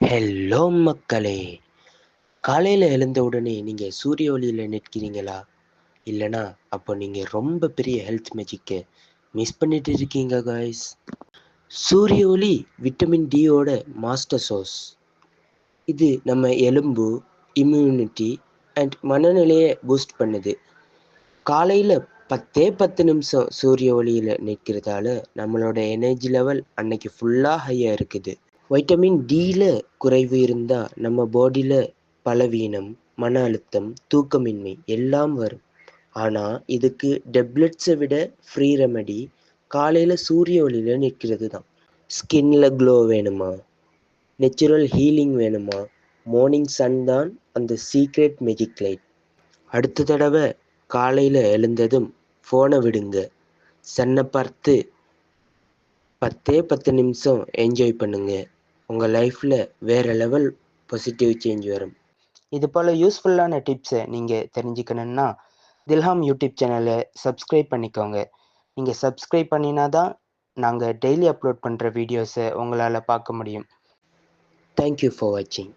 Hello மக்களே. காலையில் எழுந்த உடனே நீங்கள் சூரிய ஒளியில் நிற்கிறீங்களா? இல்லைனா அப்போ நீங்கள் ரொம்ப பெரிய ஹெல்த் மேஜிக்கை மிஸ் பண்ணிட்டு இருக்கீங்க காய்ஸ் சூரிய ஒளி விட்டமின் டியோட மாஸ்டர் சோர்ஸ் இது நம்ம எலும்பு இம்யூனிட்டி அண்ட் மனநிலையை பூஸ்ட் பண்ணுது. காலையில் பத்தே பத்து நிமிஷம் சூரிய ஒளியில் நிற்கிறதால நம்மளோட எனர்ஜி லெவல் அன்னைக்கு ஃபுல்லாக ஹையாக இருக்குது. வைட்டமின் டியில் குறைவு இருந்தால் நம்ம பாடியில் பலவீனம் மன அழுத்தம் தூக்கமின்மை எல்லாம் வரும். ஆனால் இதுக்கு டெப்லெட்ஸை விட ஃப்ரீ ரெமடி காலையில் சூரிய ஒளியில் நிற்கிறது தான். ஸ்கின்ல க்ளோ வேணுமா? நேச்சுரல் ஹீலிங் வேணுமா? மார்னிங் சன் தான் அந்த சீக்ரெட் மெஜிக் லைட் அடுத்த தடவை காலையில் எழுந்ததும் ஃபோனை விடுங்க. சன்னை பார்த்து பத்தே பத்து நிமிஷம் என்ஜாய் பண்ணுங்கள் உங்கள் லைஃப்பில் வேறு லெவல் பாசிட்டிவ் சேஞ்ச் வரும். இது போல் யூஸ்ஃபுல்லான டிப்ஸை நீங்கள் தெரிஞ்சுக்கணுன்னா தில்ஹாம் யூடியூப் சேனலை சப்ஸ்கிரைப் பண்ணிக்கோங்க. நீங்கள் சப்ஸ்கிரைப் பண்ணினா தான் நாங்கள் டெய்லி அப்லோட் பண்ணுற வீடியோஸை உங்களால் பார்க்க முடியும். தேங்க்யூ ஃபார் வாட்சிங்